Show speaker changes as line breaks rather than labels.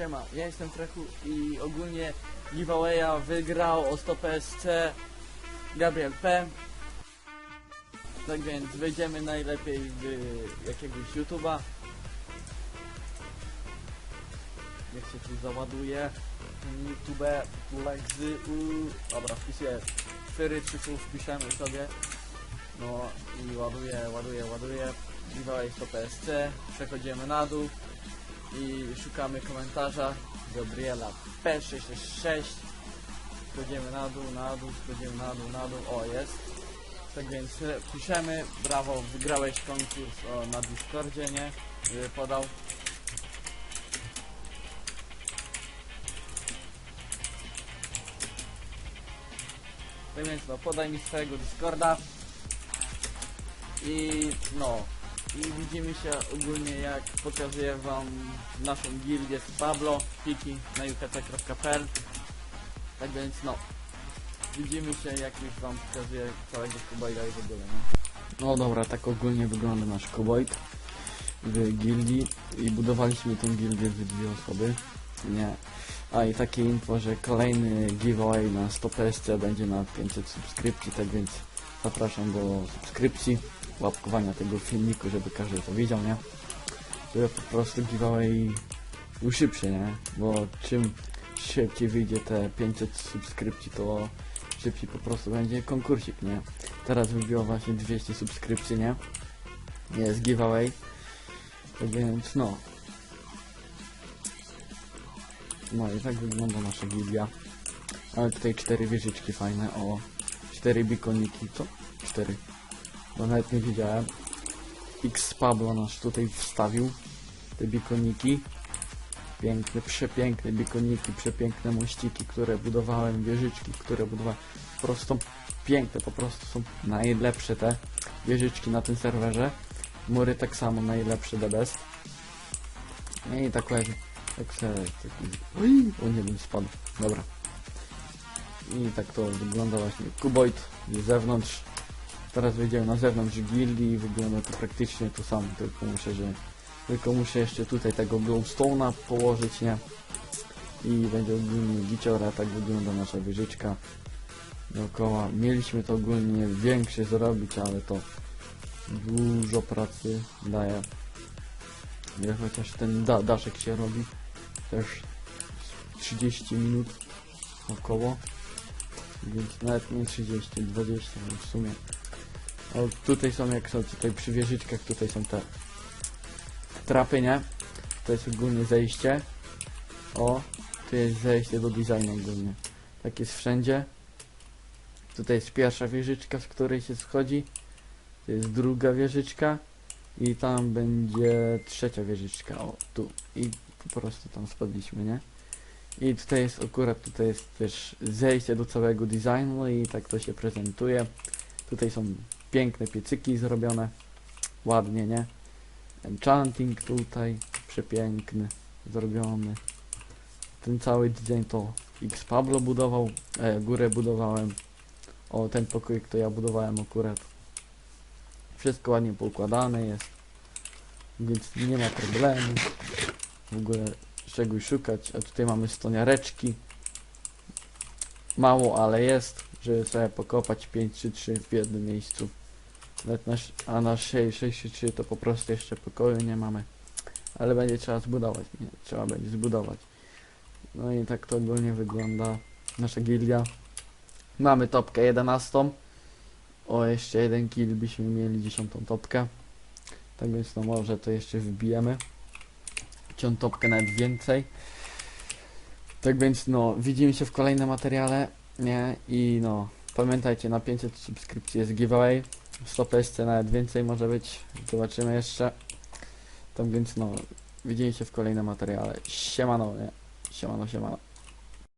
siema, ja jestem Frechu i ogólnie giveawaya wygrał o 100 PSC Gabriel P. Tak więc wejdziemy najlepiej w jakiegoś YouTube'a. Niech się tu załaduje. YouTube Legsy. Dobra, wpisuję 4 3 wpiszemy sobie. No i ładuje, ładuje, ładuje. Giveaway 100 PSC. Przechodzimy na dół i szukamy komentarza Gabriela. P666 schodzimy na dół, na dół, schodzimy na dół, na dół, o jest. Tak więc e, piszemy, brawo, wygrałeś konkurs o, na Discordzie, nie? Y, podał. Tak więc no, podaj mi swojego Discorda. I no i widzimy się ogólnie jak pokazuję wam naszą gildię z Pablo, piki na ukt.pl Tak więc no, widzimy się jak już wam pokazuję całego Kuboida i w ogóle, nie? No dobra, tak ogólnie wygląda nasz Kuboid w gildii. I budowaliśmy tą gildię w dwie osoby, nie? A i takie info, że kolejny giveaway na 100 PSC będzie na 500 subskrypcji, tak więc zapraszam do subskrypcji łapkowania tego filmiku, żeby każdy to widział, nie? Żeby po prostu giveaway był szybszy, nie? Bo czym szybciej wyjdzie te 500 subskrypcji, to szybciej po prostu będzie konkursik, nie? Teraz wybiło właśnie 200 subskrypcji, nie? Jest giveaway. Tak więc no. No i tak wygląda nasza gildia. Ale tutaj cztery wieżyczki fajne, o. Cztery bikoniki, co? Cztery bo nawet nie wiedziałem. X Pablo nas tutaj wstawił te bikoniki. Piękne, przepiękne bikoniki, przepiękne mościki, które budowałem, wieżyczki, które budowałem. Po prostu piękne, po prostu są najlepsze te wieżyczki na tym serwerze. Mury tak samo, najlepsze the best. No I tak leży. Tak se, taki... Oj, o nie bym spadł. Dobra. I tak to wygląda właśnie. Kuboid z zewnątrz. Teraz wyjdziemy na zewnątrz gildii i wygląda to praktycznie to samo, tylko muszę, że tylko muszę jeszcze tutaj tego glowstone'a położyć, nie? I będzie ogólnie giciora, tak wygląda nasza wieżyczka dookoła. Mieliśmy to ogólnie większe zrobić, ale to dużo pracy daje. Nie, chociaż ten da daszek się robi też 30 minut około. Więc nawet nie 30, 20 no w sumie. O, tutaj są jak są tutaj przy wieżyczkach, tutaj są te trapy, nie? To jest ogólnie zejście. O, tu jest zejście do designu ogólnie. Tak jest wszędzie. Tutaj jest pierwsza wieżyczka, z której się schodzi. To jest druga wieżyczka. I tam będzie trzecia wieżyczka. O, tu. I po prostu tam spadliśmy, nie? I tutaj jest akurat, tutaj jest też zejście do całego designu i tak to się prezentuje. Tutaj są piękne piecyki zrobione. Ładnie, nie? Enchanting tutaj, przepiękny, zrobiony. Ten cały design to X Pablo budował, e, górę budowałem. O, ten pokój to ja budowałem akurat. Wszystko ładnie poukładane jest. Więc nie ma problemu. W ogóle czegoś szukać. A tutaj mamy stoniareczki. Mało, ale jest, żeby sobie pokopać 5 czy 3 w jednym miejscu. Nawet nasz, a na 663 to po prostu jeszcze pokoju nie mamy. Ale będzie trzeba zbudować, nie? Trzeba będzie zbudować. No i tak to ogólnie wygląda nasza gildia. Mamy topkę 11. O, jeszcze jeden kill byśmy mieli 10 topkę. Tak więc no może to jeszcze wbijemy. 10 topkę nawet więcej. Tak więc no, widzimy się w kolejnym materiale, nie? I no, pamiętajcie, na 500 subskrypcji jest giveaway. 100 PSC nawet więcej może być. Zobaczymy jeszcze. Tak więc no, widzimy się w kolejnym materiale. Siemano, nie? Siemano, siemano.